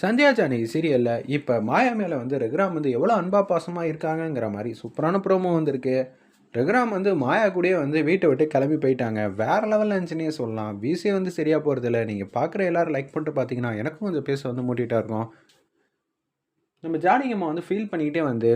Sandhya Johnny சீரியலில் இப்போ மாயா மேலே வந்து ரகுராம் வந்து எவ்வளோ அன்பா பாசமாக இருக்காங்கங்கிற மாதிரி சூப்பரான ப்ரோமோ வந்திருக்கு. ரகுராம் வந்து மாயா கூடயே வந்து வீட்டை விட்டு கிளம்பி போயிட்டாங்க. வேறு லெவலில் இருந்துச்சுன்னே சொல்லலாம். வீசே வந்து சரியாக போகிறதில்ல நீங்கள் பார்க்குற எல்லோரும் லைக் பண்ணிட்டு பார்த்தீங்கன்னா எனக்கும் கொஞ்சம் பேச வந்து மூட்டிகிட்டா இருக்கும். நம்ம ஜானகியம்மா வந்து ஃபீல் பண்ணிக்கிட்டே வந்து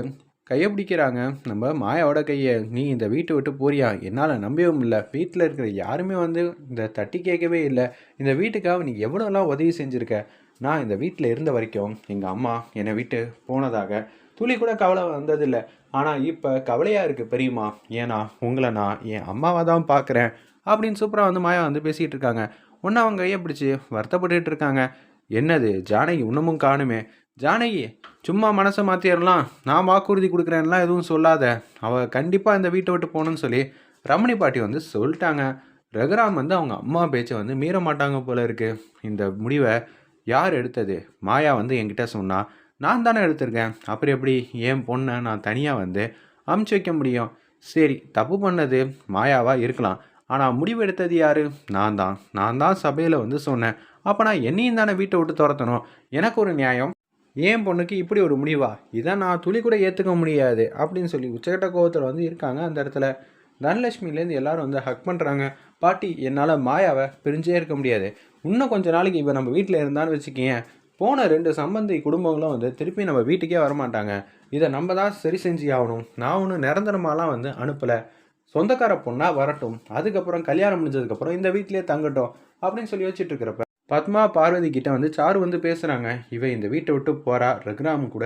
கையை பிடிக்கிறாங்க. நம்ம மாயாவோட கையை நீ இந்த வீட்டை விட்டு போறியா? என்னால் நம்பவும் இல்லை வீட்டில் இருக்கிற யாருமே வந்து இந்த தட்டி கேட்கவே இல்லை. இந்த வீட்டுக்காக நீ எவ்வளோலாம் உதவி செஞ்சுருக்க? நான் இந்த வீட்டில் இருந்த வரைக்கும் எங்கள் அம்மா என்னை விட்டு போனதாக துளி கூட கவலை வந்ததில்லை. ஆனால் இப்போ கவலையாக இருக்குது பெரியம்மா. ஏன்னா உங்களை நான் என் அம்மாவை தான் பார்க்குறேன் அப்படின்னு சூப்பராக வந்து மாயா வந்து பேசிகிட்டு இருக்காங்க. ஒன்று அவங்க கையை பிடிச்சி வருத்தப்பட்டுட்டு இருக்காங்க. என்னது ஜானகி இன்னமும் காணுமே? ஜானகி சும்மா மனசை மாற்றிடலாம் நான் வாக்குறுதி கொடுக்குறேன்லாம் எதுவும் சொல்லாத. அவள் கண்டிப்பாக இந்த வீட்டை விட்டு போகணும்னு சொல்லி ரமணி பாட்டி வந்து சொல்லிட்டாங்க. ரகுராம் வந்து அவங்க அம்மா பேச்சை வந்து மீற மாட்டாங்க போல இருக்குது இந்த முடிவை யார் எடுத்தது? மாயா வந்து என்கிட்ட சொன்னா நான் தானே எடுத்திருக்கேன். அப்புறம் எப்படி? என் பொண்ணை நான் தனியாக வந்து அமுச்சு வைக்க முடியும்? சரி தப்பு பண்ணது மாயாவாக இருக்கலாம். ஆனால் முடிவு எடுத்தது யார்? நான் தான். நான் தான் சபையில் வந்து சொன்னேன். அப்போ நான் என்னையும் தானே வீட்டை விட்டு துரத்தணும்? எனக்கு ஒரு நியாயம். ஏன் பொண்ணுக்கு இப்படி ஒரு முடிவா? இதை நான் துளி கூட ஏற்றுக்க முடியாது அப்படின்னு சொல்லி உச்சகட்ட கோவத்தில் வந்து இருக்காங்க அந்த இடத்துல. தனலட்சுமிலேருந்து எல்லாரும் வந்து ஹக் பண்ணுறாங்க பாட்டி என்னால் மாயாவை பிரிஞ்சே இருக்க முடியாது. இன்னும் கொஞ்ச நாளைக்கு இப்போ நம்ம வீட்டில் இருந்தான்னு வச்சுக்கேன் போன ரெண்டு சம்பந்தி குடும்பங்களும் வந்து திருப்பி நம்ம வீட்டுக்கே வரமாட்டாங்க. இதை நம்ம தான் சரி செஞ்சு ஆகணும். நான் ஒன்றும் நிரந்தரமாலாம் வந்து அனுப்பலை. சொந்தக்கார பொண்ணாக வரட்டும். அதுக்கப்புறம் கல்யாணம் முடிஞ்சதுக்கப்புறம் இந்த வீட்டிலே தங்கட்டும் அப்படின்னு சொல்லி வச்சுட்டு இருக்கிறப்ப பத்மா பார்வதி கிட்ட வந்து சாரு வந்து பேசுகிறாங்க இவ இந்த வீட்டை விட்டு போகிறா ரகுராம் கூட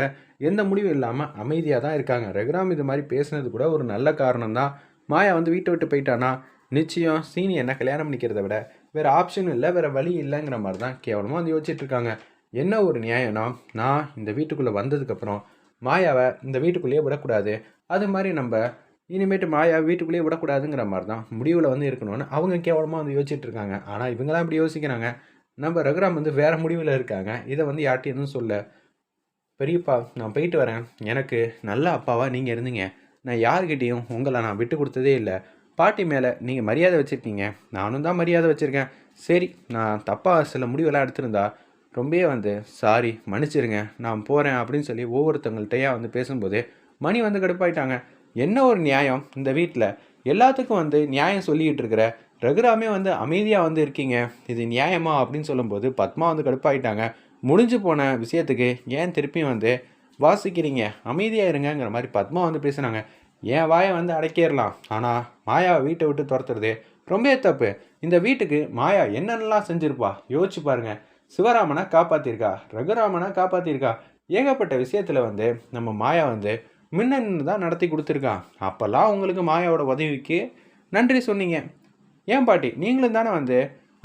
எந்த முடிவும் இல்லாமல் அமைதியாக தான் இருக்காங்க. ரகுராம் இது மாதிரி பேசுனது கூட ஒரு நல்ல காரணம் தான் மாயா வந்து வீட்டை விட்டு போயிட்டானா? நிச்சயம் சீனி என்ன கல்யாணம் பண்ணிக்கிறத விட வேறு ஆப்ஷன் இல்லை வேறு வழி இல்லைங்கிற மாதிரி தான் கேவலமாக வந்து யோசிச்சுட்ருக்காங்க என்ன ஒரு நியாயம்னா நான் இந்த வீட்டுக்குள்ளே வந்ததுக்கப்புறம் மாயாவை இந்த வீட்டுக்குள்ளேயே விடக்கூடாது. அது மாதிரி நம்ம இனிமேட்டு மாயா வீட்டுக்குள்ளேயே விடக்கூடாதுங்கிற மாதிரி தான் முடிவில் வந்து இருக்கணும்னு அவங்க கேவலமாக வந்து யோசிச்சுட்டு இருக்காங்க. ஆனால் இவங்களாம் இப்படி யோசிக்கிறாங்க. நம்ம ரகுராம் வந்து வேறு முடிவில் இருக்காங்க. இதை வந்து யார்ட்டையும் எதுவும் சொல்ல. பெரியப்பா நான் போயிட்டு வரேன். எனக்கு நல்ல அப்பாவாக நீங்கள் இருந்தீங்க. நான் யார்கிட்டேயும் உங்களை நான் விட்டு கொடுத்ததே இல்லை. பாட்டி மேலே நீங்கள் மரியாதை வச்சுருக்கீங்க. நானும் தான் மரியாதை வச்சுருக்கேன். சரி நான் தப்பாக சில முடிவெல்லாம் எடுத்திருந்தா ரொம்பவே வந்து சாரி மன்னிச்சிருங்க நான் போகிறேன் அப்படின்னு சொல்லி ஒவ்வொருத்தவங்கள்ட்டையா வந்து பேசும்போது மணி வந்து கடுப்பாயிட்டாங்க. என்ன ஒரு நியாயம்? இந்த வீட்டில் எல்லாத்துக்கும் வந்து நியாயம் சொல்லிக்கிட்டு இருக்கிற ரகுராமே வந்து அமைதியாக வந்து இருக்கீங்க. இது நியாயமா? அப்படின்னு சொல்லும்போது பத்மா வந்து கடுப்பாயிட்டாங்க. முடிஞ்சு போன விஷயத்துக்கு ஏன் திருப்பியும் வந்து வாசிக்கிறீங்க? அமைதியாக இருங்கங்கிற மாதிரி பத்மா வந்து பேசுனாங்க. என் வாயை வந்து அடக்கிடலாம். ஆனால் மாயாவை வீட்டை விட்டு துரத்துறது ரொம்பவே தப்பு. இந்த வீட்டுக்கு மாயா என்னென்னலாம் செஞ்சுருப்பா? யோசிச்சு பாருங்க. சிவராமனை காப்பாற்றிருக்கா ரகுராமனை காப்பாற்றிருக்கா ஏகப்பட்ட விஷயத்தில் வந்து நம்ம மாயா வந்து மின்னன்னு தான் நடத்தி கொடுத்துருக்கான். அப்போல்லாம் உங்களுக்கு மாயாவோட உதவிக்கு நன்றி சொன்னீங்க. ஏன் பாட்டி? நீங்களும் தானே வந்து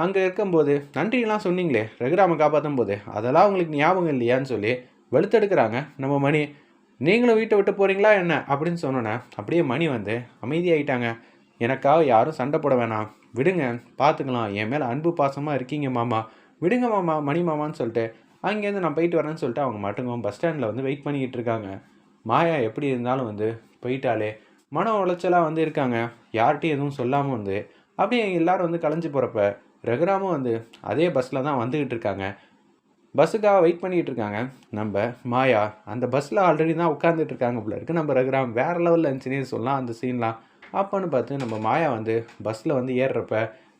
அங்கே இருக்கும்போது நன்றியெல்லாம் சொன்னீங்களே ரகுராம காப்பாற்றும் போது அதெல்லாம் உங்களுக்கு ஞாபகம் இல்லையான்னு சொல்லி வெளுத்தெடுக்கிறாங்க நம்ம மணி நீங்களும் வீட்டை விட்டு போகிறீங்களா என்ன? அப்படின்னு சொன்னோன்னே அப்படியே மணி வந்து அமைதியாயிட்டாங்க. எனக்காக யாரும் சண்டை போட வேணாம். விடுங்க பார்த்துக்கலாம் என் மேலே அன்பு பாசமாக இருக்கீங்க மாமா. விடுங்க மாமா மணி மாமான்னு சொல்லிட்டு அங்கேருந்து நான் போயிட்டு வரேன்னு சொல்லிட்டு அவங்க மட்டும் பஸ் ஸ்டாண்டில் வந்து வெயிட் பண்ணிக்கிட்டு இருக்காங்க. மாயா எப்படி இருந்தாலும் வந்து போயிட்டாலே மன உளைச்சலாக வந்து இருக்காங்க. யார்கிட்டையும் எதுவும் சொல்லாமல் வந்து அப்படியே எல்லோரும் வந்து கலைஞ்சு போகிறப்ப ரகுராமும் வந்து அதே பஸ்ஸில் தான் வந்துக்கிட்டு இருக்காங்க. பஸ்ஸுக்காக வெயிட் பண்ணிகிட்டு இருக்காங்க. நம்ம மாயா அந்த பஸ்ஸில் ஆல்ரெடி தான் உட்காந்துட்டு இருக்காங்க போல இருக்குது நம்ம ரகுராம் வேறு லெவலில் இருந்துச்சுன்னே சொல்லலாம் அந்த சீன்லாம் அப்போன்னு பார்த்து நம்ம மாயா வந்து பஸ்ஸில் வந்து ஏறுறப்ப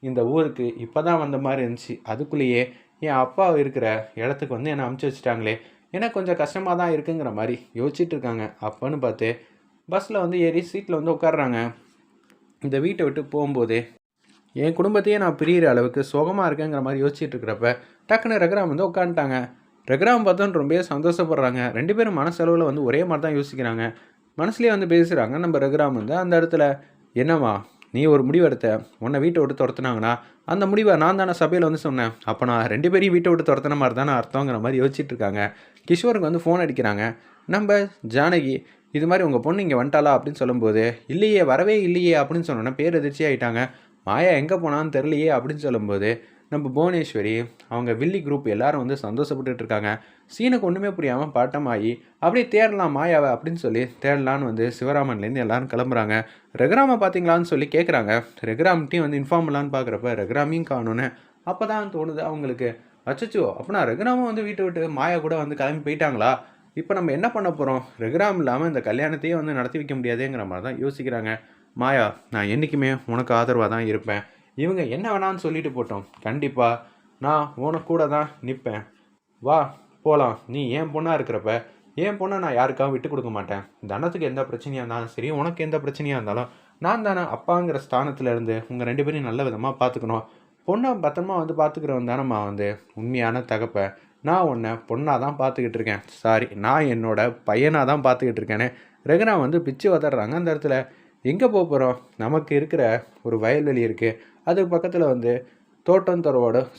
இந்த ஊருக்கு இப்போ தான் வந்த மாதிரி இருந்துச்சு. அதுக்குள்ளேயே என் அப்பா இருக்கிற இடத்துக்கு வந்து என்னை அமுச்சு வச்சுட்டாங்களே. ஏன்னா கொஞ்சம் கஷ்டமாக தான் இருக்குங்கிற மாதிரி யோசிச்சுட்டு இருக்காங்க. அப்போன்னு பார்த்து பஸ்ஸில் வந்து ஏறி சீட்டில் வந்து உட்காடுறாங்க இந்த வீட்டை விட்டு போகும்போது என் குடும்பத்தையே நான் பிரியிற அளவுக்கு சுகமாக இருக்கேங்கிற மாதிரி யோசிச்சுட்டு இருக்கிறப்ப டக்குன்னு ரகுராம் வந்து உட்காந்துட்டாங்க ரகுராம் பார்த்தோன்னு ரொம்பவே சந்தோஷப்படுறாங்க. ரெண்டு பேரும் மனசளவில் வந்து ஒரே மாதிரி தான் யோசிக்கிறாங்க. மனசுலேயே வந்து பேசுகிறாங்க நம்ம ரகுராம் வந்து அந்த இடத்துல என்னம்மா நீ ஒரு முடிவு எடுத்த? உன்னை வீட்டை விட்டு துரத்துனாங்கன்னா? அந்த முடிவை நான் தானே சபையில் வந்து சொன்னேன். அப்போ நான் ரெண்டு பேரையும் வீட்டை விட்டு துரத்துன மாதிரி தானே அர்த்தங்கிற மாதிரி யோசிச்சுட்டு இருக்காங்க. கிஷோருக்கு வந்து ஃபோன் அடிக்கிறாங்க. நம்ம ஜானகி இது மாதிரி உங்கள் பொண்ணு இங்கே வந்துட்டாளா? அப்படின்னு சொல்லும்போது இல்லையே வரவே இல்லையே அப்படின்னு சொன்னோன்னா பேர் எதிர்ச்சி ஆகிட்டாங்க மாயா எங்கே போனான்னு தெரிலையே அப்படின்னு சொல்லும்போது நம்ம புவனேஸ்வரி அவங்க வில்லி குரூப் எல்லாரும் வந்து சந்தோஷப்பட்டுட்டு இருக்காங்க. சீனுக்கு ஒன்றுமே புரியாமல் பாட்டமாகி அப்படியே தேடலாம் மாயாவை அப்படின்னு சொல்லி தேடலான்னு வந்து சிவராமன்லேருந்து எல்லாரும் கிளம்புறாங்க. ரகுராமை பார்த்தீங்களான்னு சொல்லி கேட்குறாங்க ரகுராம்கிட்டையும் வந்து இன்ஃபார்ம் பண்ணலான்னு பார்க்குறப்ப ரெகுராமையும் காணோன்னு அப்போ தான் தோணுது அவங்களுக்கு. அச்சச்சோ அப்படின்னா ரகுராமும் வந்து வீட்டை விட்டு மாயா கூட வந்து கிளம்பி போயிட்டாங்களா? இப்போ நம்ம என்ன பண்ண போகிறோம் ரெகுராம் இல்லாமல் இந்த கல்யாணத்தையே வந்து நடத்தி வைக்க முடியாதேங்கிற மாதிரி தான் யோசிக்கிறாங்க. மாயா நான் என்றைக்குமே உனக்கு ஆதரவாக தான் இருப்பேன். இவங்க என்ன வேணான்னு சொல்லிட்டு போட்டோம். கண்டிப்பாக நான் உனக்கு கூட தான் நிற்பேன் வா போகலாம் நீ ஏன் பொண்ணாக இருக்கிறப்ப என் பொண்ணை நான் யாருக்காக விட்டு கொடுக்க மாட்டேன்? தனத்துக்கு எந்த பிரச்சனையாக இருந்தாலும் சரி உனக்கு எந்த பிரச்சனையாக இருந்தாலும் நான் தானே அப்பாங்கிற ஸ்தானத்தில் இருந்து உங்கள் ரெண்டு பேரையும் நல்ல விதமாக பார்த்துக்கணும். பொண்ணை பத்திரமா வந்து பார்த்துக்கிறவன் தானம்மா வந்து உண்மையான தகப்பை. நான் உன்னை பொண்ணாக தான் பார்த்துக்கிட்டு இருக்கேன். சாரி நான் என்னோட பையனாக தான் பார்த்துக்கிட்டு இருக்கேன்னு ரெகுனா வந்து பிச்சு வதறாங்க அந்த இடத்துல. எங்கே போக போகிறோம் நமக்கு இருக்கிற ஒரு வயல்வெளி இருக்குது அதுக்கு பக்கத்தில் வந்து தோட்டம்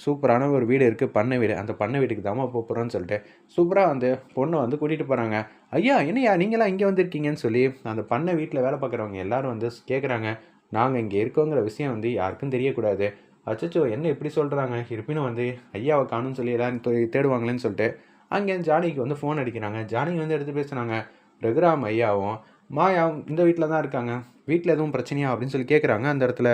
சூப்பரான ஒரு வீடு இருக்குது பண்ணை வீடு. அந்த பண்ணை வீட்டுக்கு தாம்மா போக போகிறோன்னு சொல்லிட்டு சூப்பராக வந்து பொண்ணை வந்து கூட்டிகிட்டு போகிறாங்க ஐயா என்னையா நீங்களாம் இங்கே வந்திருக்கீங்கன்னு சொல்லி அந்த பண்ணை வீட்டில் வேலை பார்க்குறவங்க எல்லாரும் வந்து கேட்குறாங்க நாங்கள் இங்கே இருக்கோங்கிற விஷயம் வந்து யாருக்கும் தெரியக்கூடாது. அச்சச்சோ என்ன இப்படி சொல்கிறாங்க இருப்பினும் வந்து ஐயாவை காணும்னு சொல்லி எல்லாரும் தேடுவாங்களேன்னு சொல்லிட்டு அங்கே ஜானிக்கு வந்து ஃபோன் அடிக்கிறாங்க. ஜானி வந்து எடுத்து பேசுனாங்க ரகுராம் ஐயாவும் மாயாவும் இந்த வீட்டில் தான் இருக்காங்க. வீட்டில் எதுவும் பிரச்சனையா? அப்படின்னு சொல்லி கேட்குறாங்க அந்த இடத்துல.